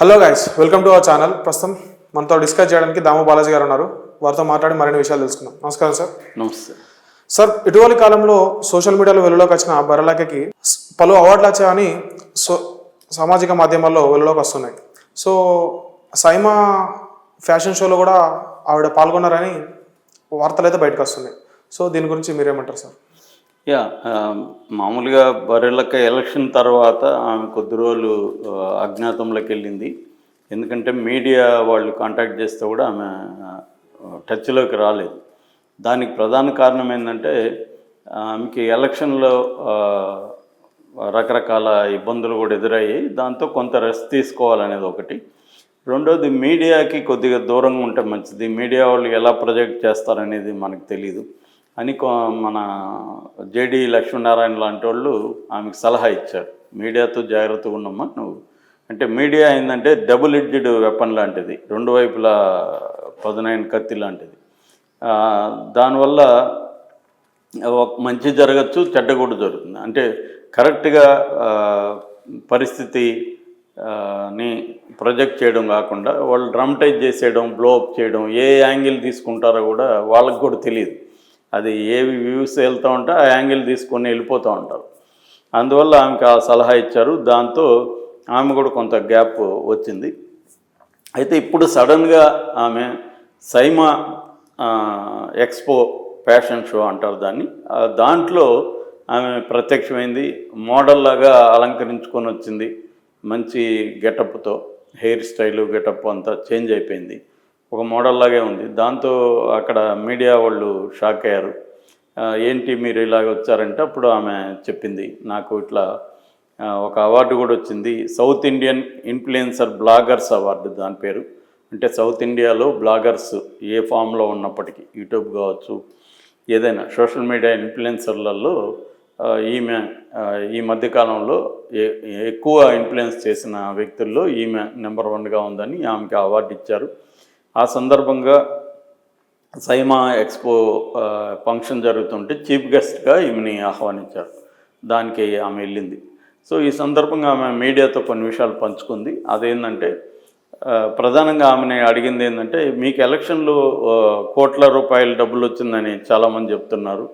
Hello guys welcome to our channel ప్రస్తుతం మనతో discuss చేయడానికి దాము బాలాజీ గారు ఉన్నారు. వారితో మాట్లాడి మరిన్ని విషయాలు తెలుసుకుందాం. నమస్కారం సార్. నమస్తే. సార్ ఇటీవలి కాలంలో సోషల్ మీడియాలో వెలుగులోకి వచ్చిన బరలకి పలు అవార్డులు వచ్చాయని సో సామాజిక మాధ్యమాల్లో వెలుగులోకి వస్తున్నాయి. సో సైమా ఫ్యాషన్ షోలో కూడా ఆవిడ పాల్గొన్నారని వార్తలు అయితే బయటకు వస్తున్నాయి. సో దీని గురించి మీరేమంటారు సార్? యా మామూలుగా బరెళ్ళక్క ఎలక్షన్ తర్వాత ఆమె కొద్ది రోజులు అజ్ఞాతంలోకి వెళ్ళింది. ఎందుకంటే మీడియా వాళ్ళు కాంటాక్ట్ చేస్తే కూడా ఆమె టచ్లోకి రాలేదు. దానికి ప్రధాన కారణం ఏంటంటే ఆమెకి ఎలక్షన్లో రకరకాల ఇబ్బందులు కూడా ఎదురయ్యాయి. దాంతో కొంత రెస్ట్ తీసుకోవాలనేది ఒకటి. రెండోది మీడియాకి కొద్దిగా దూరంగా ఉంటే మంచిది. మీడియా వాళ్ళు ఎలా ప్రొజెక్ట్ చేస్తారనేది మనకు తెలియదు అని కొ- మన జేడి లక్ష్మీనారాయణ లాంటి వాళ్ళు ఆమెకు సలహా ఇచ్చారు. మీడియాతో జాగ్రత్తగా ఉండమ్మా నువ్వు. అంటే మీడియా ఏంటంటే డబుల్ ఎడ్జెడ్ వెపన్ లాంటిది రెండు వైపులా పదునైన కత్తి లాంటిది. దానివల్ల మంచి జరగచ్చు చెడ్డ కూడా జరుగుతుంది. అంటే కరెక్ట్గా పరిస్థితిని పరిస్థితి ని ప్రొజెక్ట్ చేయడం కాకుండా వాళ్ళు డ్రమటైజ్ చేసేయడం బ్లోఅప్ చేయడం ఏ యాంగిల్ తీసుకుంటారో కూడా వాళ్ళకి కూడా తెలియదు. అది ఏవి వ్యూస్ వెళ్తూ ఉంటే ఆ యాంగిల్ తీసుకొని వెళ్ళిపోతూ ఉంటారు. అందువల్ల ఆమెకు ఆ సలహా ఇచ్చారు. దాంతో ఆమె కూడా కొంత గ్యాప్ వచ్చింది. అయితే ఇప్పుడు సడన్గా ఆమె సైమా ఎక్స్పో ఫ్యాషన్ షో అంటారు దాన్ని. దాంట్లో ఆమె ప్రత్యక్షమైంది. మోడల్ లాగా అలంకరించుకొని వచ్చింది. మంచి గెటప్తో హెయిర్ స్టైలు గెటప్ అంతా చేంజ్ అయిపోయింది. ఒక మోడల్ లాగే ఉంది. దాంతో అక్కడ మీడియా వాళ్ళు షాక్ అయ్యారు. ఏంటి మీరు ఇలాగ వచ్చారంటే అప్పుడు ఆమె చెప్పింది నాకు ఇట్లా ఒక అవార్డు కూడా వచ్చింది. South Indian influencer bloggers award దాని పేరు. అంటే సౌత్ ఇండియాలో బ్లాగర్స్ ఏ ఫామ్లో ఉన్నప్పటికీ యూట్యూబ్ కావచ్చు ఏదైనా సోషల్ మీడియా ఇన్ఫ్లుయెన్సర్లలో ఈమె ఈ మధ్యకాలంలో ఎక్కువ ఇన్ఫ్లుయెన్స్ చేసిన వ్యక్తుల్లో ఈమె నెంబర్ వన్గా ఉందని ఆమెకి అవార్డు ఇచ్చారు. ఆ సందర్భంగా సైమా ఎక్స్పో ఫంక్షన్ జరుగుతుంటే చీఫ్ గెస్ట్గా ఈమెని ఆహ్వానించారు. దానికి ఆమె వెళ్ళింది. సో ఈ సందర్భంగా ఆమె మీడియాతో కొన్ని విషయాలు పంచుకుంది. అదేంటంటే ప్రధానంగా ఆమెని అడిగింది ఏంటంటే మీకు ఎలక్షన్లో కోట్ల రూపాయల డబ్బులు వచ్చిందని చాలామంది చెప్తున్నారు.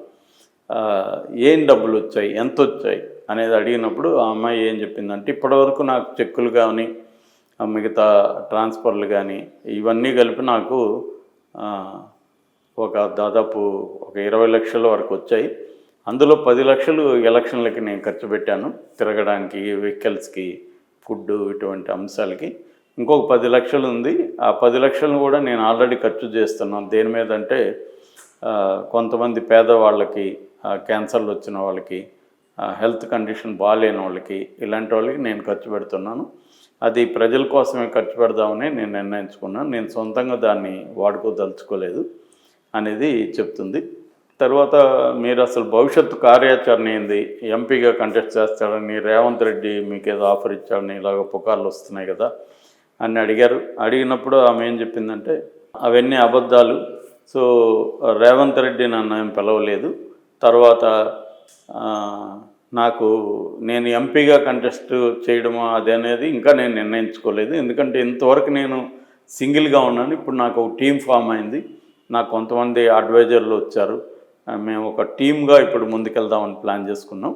ఏం డబ్బులు వచ్చాయి? ఎంత వచ్చాయి? అనేది అడిగినప్పుడు ఆ అమ్మాయి ఏం చెప్పిందంటే ఇప్పటివరకు నాకు చెక్కులు కానీ మిగతా ట్రాన్స్ఫర్లు కానీ ఇవన్నీ కలిపి నాకు ఒక దాదాపు ఒక ఇరవై లక్షల వరకు వచ్చాయి. అందులో పది లక్షలు ఎలక్షన్లకి నేను ఖర్చు పెట్టాను తిరగడానికి వెహికల్స్కి ఫుడ్ ఇటువంటి అంశాలకి. ఇంకొక పది లక్షలు ఉంది. ఆ పది లక్షలను కూడా నేను ఆల్రెడీ ఖర్చు చేస్తున్నాను. దేని మీద అంటే కొంతమంది పేదవాళ్ళకి క్యాన్సర్లు వచ్చిన వాళ్ళకి హెల్త్ కండిషన్ బాగాలేని వాళ్ళకి ఇలాంటి వాళ్ళకి నేను ఖర్చు పెడుతున్నాను. అది ప్రజల కోసమే ఖర్చు పెడదామని నేను నిర్ణయించుకున్నాను. నేను సొంతంగా దాన్ని వాడుకోదలుచుకోలేదు అనేది చెప్తుంది. తర్వాత మీరు అసలు భవిష్యత్తు కార్యాచరణ ఏంది? ఎంపీగా కంటెస్ట్ చేస్తాడని రేవంత్ రెడ్డి మీకు ఏదో ఆఫర్ ఇచ్చాడని ఇలాగ పుకార్లు వస్తున్నాయి కదా అని అడిగారు. అడిగినప్పుడు ఆమె ఏం చెప్పిందంటే అవన్నీ అబద్ధాలు. సో రేవంత్ రెడ్డి నన్ను ఏం పిలవలేదు. తర్వాత నాకు నేను ఎంపీగా కంటెస్ట్ చేయడమో అది అనేది ఇంకా నేను నిర్ణయించుకోలేదు. ఎందుకంటే ఇంతవరకు నేను సింగిల్గా ఉన్నాను. ఇప్పుడు నాకు ఒక టీం ఫామ్ అయింది. నాకు కొంతమంది అడ్వైజర్లు వచ్చారు. మేము ఒక టీమ్గా ఇప్పుడు ముందుకెళ్దామని ప్లాన్ చేసుకున్నాం.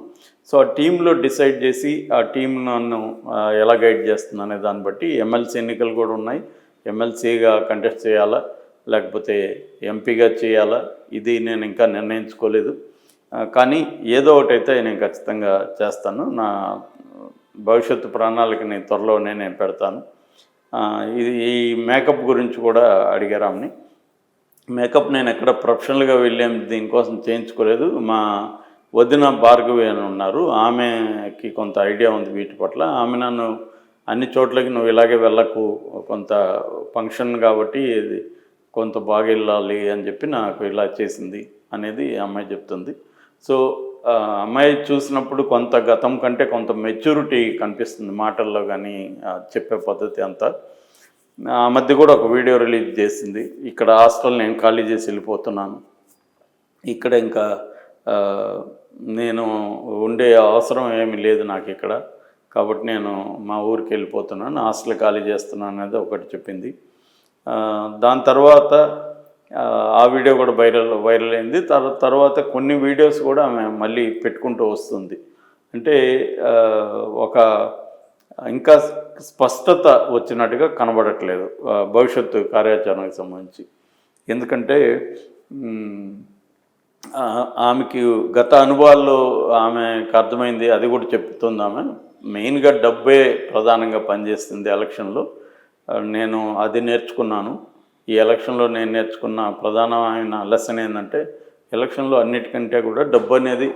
సో ఆ టీంలో డిసైడ్ చేసి ఆ టీం నన్ను ఎలా గైడ్ చేస్తుంది అనే దాన్ని బట్టి ఎమ్మెల్సీ ఎన్నికలు కూడా ఉన్నాయి. ఎమ్మెల్సీగా కంటెస్ట్ చేయాలా లేకపోతే ఎంపీగా చేయాలా ఇది నేను ఇంకా నిర్ణయించుకోలేదు. కానీ ఏదో ఒకటి అయితే నేను ఖచ్చితంగా చేస్తాను. నా భవిష్యత్తు ప్రణాళికని త్వరలోనే నేను పెడతాను. ఇది ఈ మేకప్ గురించి కూడా అడిగారు మేకప్ నేను ఎక్కడ ప్రొఫెషనల్గా వెళ్ళాం దీనికోసం చేయించుకోలేదు. మా వదిన భార్గవి అని ఉన్నారు. ఆమెకి కొంత ఐడియా ఉంది వీటి పట్ల. ఆమె నన్ను అన్ని చోట్లకి నువ్వు ఇలాగే వెళ్ళకు కొంత ఫంక్షన్ కాబట్టి ఇది కొంత బాగా వెళ్ళాలి అని చెప్పి నాకు ఇలా చేసింది అనేది అమ్మాయి చెప్తుంది. సో అమ్మాయి చూసినప్పుడు కొంత గతం కంటే కొంత మెచ్యూరిటీ కనిపిస్తుంది మాటల్లో కానీ చెప్పే పద్ధతి అంతా. ఆ మధ్య కూడా ఒక వీడియో రిలీజ్ చేసింది. ఇక్కడ హాస్టల్ నేను ఖాళీ చేసి వెళ్ళిపోతున్నాను. ఇక్కడ ఇంకా నేను ఉండే అవసరం ఏమి లేదు నాకు ఇక్కడ. కాబట్టి నేను మా ఊరికి వెళ్ళిపోతున్నాను. హాస్టల్ ఖాళీ చేస్తున్నాను అనేది ఒకటి చెప్పింది. దాని తర్వాత ఆ, వీడియో కూడా వైరల్ వైరల్ అయింది. తర్వాత కొన్ని వీడియోస్ కూడా ఆమె మళ్ళీ పెట్టుకుంటూ వస్తుంది. అంటే ఒక ఇంకా స్పష్టత వచ్చినట్టుగా కనబడట్లేదు భవిష్యత్తు కార్యాచరణకు సంబంధించి. ఎందుకంటే ఆమెకి గత అనుభవాల్లో ఆమెకు అర్థమైంది అది కూడా చెప్తుంది ఆమె. మెయిన్గా డబ్బే ప్రధానంగా పనిచేస్తుంది ఎలక్షన్లో. నేను అది నేర్చుకున్నాను. ఈ ఎలక్షన్లో నేను నేర్చుకున్న ప్రధానమైన లెసన్ ఏంటంటే ఎలక్షన్లో అన్నిటికంటే కూడా డబ్బు అనేది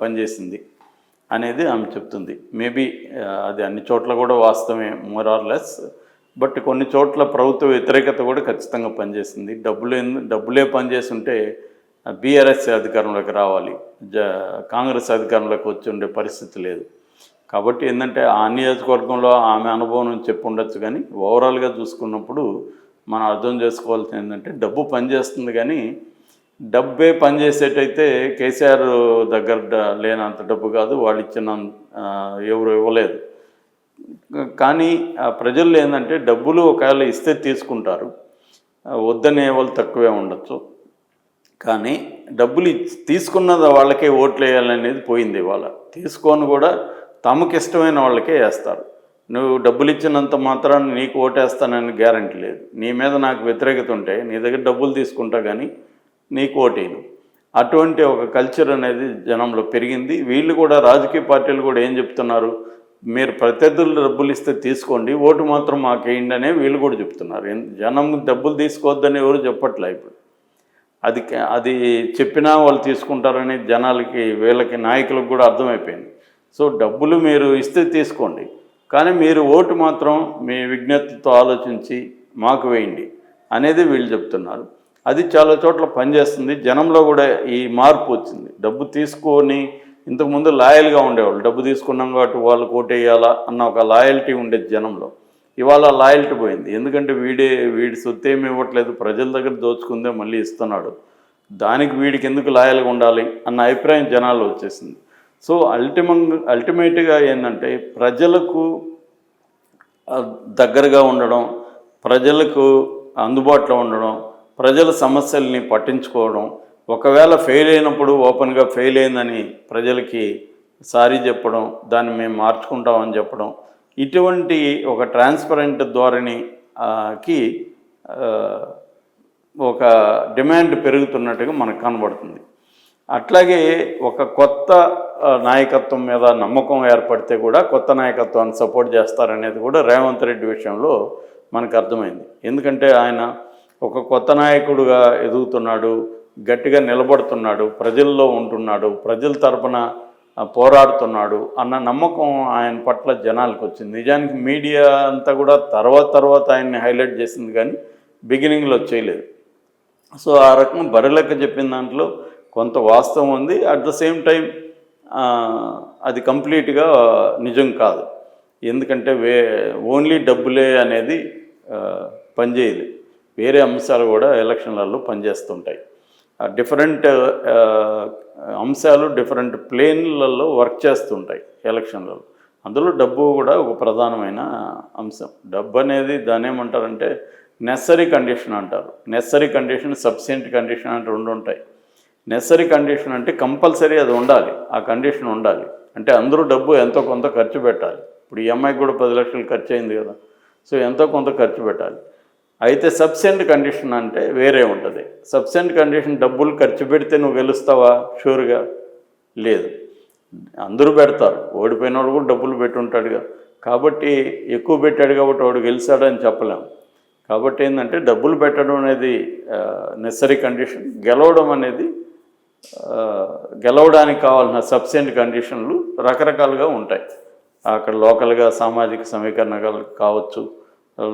పనిచేసింది అనేది ఆమె చెప్తుంది. మేబీ అది అన్ని చోట్ల కూడా వాస్తవమే మోర్ ఆర్ లెస్ బట్ కొన్ని చోట్ల ప్రభుత్వ వ్యతిరేకత కూడా ఖచ్చితంగా పనిచేసింది. డబ్బులే డబ్బులే పనిచేస్తుంటే బీఆర్ఎస్ అధికారంలోకి రావాలి. జ కాంగ్రెస్ అధికారంలోకి వచ్చి ఉండే పరిస్థితి లేదు. కాబట్టి ఏంటంటే ఆ నియోజకవర్గంలో ఆమె అనుభవం చెప్పుండొచ్చు చెప్పి ఉండొచ్చు కానీ ఓవరాల్గా చూసుకున్నప్పుడు మనం అర్థం చేసుకోవాల్సింది ఏంటంటే డబ్బు పనిచేస్తుంది కానీ డబ్బే పనిచేసేటైతే కేసీఆర్ దగ్గర లేనంత డబ్బు కాదు వాళ్ళు ఇచ్చిన ఎవరు ఇవ్వలేదు. కానీ ఆ ప్రజల్లో ఏంటంటే డబ్బులు ఒకవేళ ఇస్తే తీసుకుంటారు. వద్దనే వాళ్ళు తక్కువే ఉండొచ్చు. కానీ డబ్బులు తీసుకున్నది వాళ్ళకే ఓట్లు వేయాలనేది పోయింది ఇవాళ. తీసుకొని కూడా తమకు ఇష్టమైన వాళ్ళకే వేస్తారు. నువ్వు డబ్బులు ఇచ్చినంత మాత్రాన్ని నీకు ఓటేస్తానని గ్యారంటీ లేదు. నీ మీద నాకు వ్యతిరేకత ఉంటే నీ దగ్గర డబ్బులు తీసుకుంటా కానీ నీకు ఓటేయను. అటువంటి ఒక కల్చర్ అనేది జనంలో పెరిగింది. వీళ్ళు కూడా రాజకీయ పార్టీలు కూడా ఏం చెప్తున్నారు? మీరు ప్రత్యర్థులు డబ్బులు ఇస్తే తీసుకోండి ఓటు మాత్రం మాకేయండి అనే వీళ్ళు కూడా చెప్తున్నారు. జనం డబ్బులు తీసుకోవద్దని ఎవరు చెప్పట్లే ఇప్పుడు. అది అది చెప్పినా వాళ్ళు తీసుకుంటారని జనాలకి వీళ్ళకి నాయకులకు కూడా అర్థమైపోయింది. సో డబ్బులు మీరు ఇస్తే తీసుకోండి. కానీ మీరు ఓటు మాత్రం మీ విజ్ఞతతో ఆలోచించి మాకు వేయండి అనేది వీళ్ళు చెప్తున్నారు. అది చాలా చోట్ల పనిచేస్తుంది. జనంలో కూడా ఈ మార్పు వచ్చింది. డబ్బు తీసుకొని ఇంతకుముందు లాయల్గా ఉండేవాళ్ళు. డబ్బు తీసుకున్నాం కాబట్టి వాళ్ళు ఓటు వేయాలా అన్న ఒక లాయల్టీ ఉండేది జనంలో. ఇవాళ లాయల్టీ పోయింది. ఎందుకంటే వీడే వీడి సొత్తు ఏమి ఇవ్వట్లేదు. ప్రజల దగ్గర దోచుకుందే మళ్ళీ ఇస్తున్నాడు. దానికి వీడికి ఎందుకు లాయల్గా ఉండాలి అన్న అభిప్రాయం జనాలు వచ్చేసింది. సో అల్టిమంగ్ అల్టిమేట్గా ఏంటంటే ప్రజలకు దగ్గరగా ఉండడం ప్రజలకు అందుబాటులో ఉండడం ప్రజల సమస్యల్ని పట్టించుకోవడం ఒకవేళ ఫెయిల్ అయినప్పుడు ఓపెన్గా ఫెయిల్ అయిందని ప్రజలకి సారీ చెప్పడం దాన్ని మేము మార్చుకుంటామని చెప్పడం ఇటువంటి ఒక ట్రాన్స్పరెంట్ ధోరణికి ఒక డిమాండ్ పెరుగుతున్నట్టుగా మనకు కనబడుతుంది. అట్లాగే ఒక కొత్త నాయకత్వం మీద నమ్మకం ఏర్పడితే కూడా కొత్త నాయకత్వాన్ని సపోర్ట్ చేస్తారనేది కూడా రేవంత్ రెడ్డి విషయంలో మనకు అర్థమైంది. ఎందుకంటే ఆయన ఒక కొత్త నాయకుడుగా ఎదుగుతున్నాడు గట్టిగా నిలబడుతున్నాడు ప్రజల్లో ఉంటున్నాడు ప్రజల తరపున పోరాడుతున్నాడు అన్న నమ్మకం ఆయన పట్ల జనాలకు వచ్చింది. నిజానికి మీడియా అంతా కూడా తర్వాత తర్వాత ఆయన్ని హైలైట్ చేసింది కానీ బిగినింగ్లో చేయలేదు. సో ఆ రకం బరిలెక్క చెప్పిన దాంట్లో కొంత వాస్తవం ఉంది. అట్ ద సేమ్ టైం అది కంప్లీట్గా నిజం కాదు. ఎందుకంటే వే ఓన్లీ డబ్బులే అనేది పనిచేయదు. వేరే అంశాలు కూడా ఎలక్షన్లలో పనిచేస్తుంటాయి. డిఫరెంట్ అంశాలు డిఫరెంట్ ప్లేన్లలో వర్క్ చేస్తుంటాయి ఎలక్షన్లలో. అందులో డబ్బు కూడా ఒక ప్రధానమైన అంశం. డబ్బు అనేది దాని ఏమంటారంటే నెసరీ కండిషన్ అంటారు. నెసరీ కండిషన్ సబ్సిడెంట్ కండిషన్ అంటే రెండు ఉంటాయి. నెసరీ కండిషన్ అంటే కంపల్సరీ అది ఉండాలి. ఆ కండిషన్ ఉండాలి. అంటే అందరూ డబ్బు ఎంతో కొంత ఖర్చు పెట్టాలి. ఇప్పుడు ఈ అమ్మాయికి కూడా పది లక్షలు ఖర్చు అయింది కదా. సో ఎంతో కొంత ఖర్చు పెట్టాలి. అయితే సబ్సెంట్ కండిషన్ అంటే వేరే ఉంటుంది. సబ్సెంట్ కండిషన్ డబ్బులు ఖర్చు పెడితే నువ్వు గెలుస్తావా? షూర్గా లేదు. అందరూ పెడతారు. ఓడిపోయినవాడు కూడా డబ్బులు పెట్టి ఉంటాడుగా కాబట్టి ఎక్కువ పెట్టాడు కాబట్టి వాడు గెలిచాడని చెప్పలేము కాబట్టి ఏంటంటే డబ్బులు పెట్టడం అనేది నెసరీ కండిషన్ గెలవడం అనేది గెలవడానికి కావాల్సిన సబ్సెంట్ కండిషన్లు రకరకాలుగా ఉంటాయి. అక్కడ లోకల్గా సామాజిక సమీకరణ కావచ్చు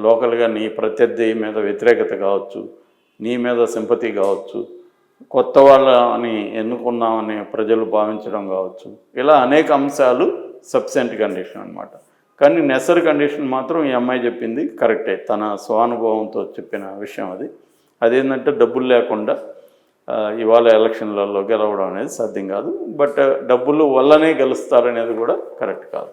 లోకల్గా నీ ప్రత్యర్థి మీద వ్యతిరేకత కావచ్చు నీ మీద సింపతి కావచ్చు కొత్త వాళ్ళని ఎన్నుకున్నామని ప్రజలు భావించడం కావచ్చు. ఇలా అనేక అంశాలు సబ్సెంట్ కండిషన్ అనమాట కానీ నెసర్ కండిషన్ మాత్రం ఈ అమ్మాయి చెప్పింది కరెక్టే. తన స్వానుభవంతో చెప్పిన విషయం అది. అదేంటంటే డబ్బులు లేకుండా ఇవాళ ఎలక్షన్లలో గెలవడం అనేది సాధ్యం కాదు. బట్ డబ్బులు వల్లనే గెలుస్తారనేది కూడా కరెక్ట్ కాదు.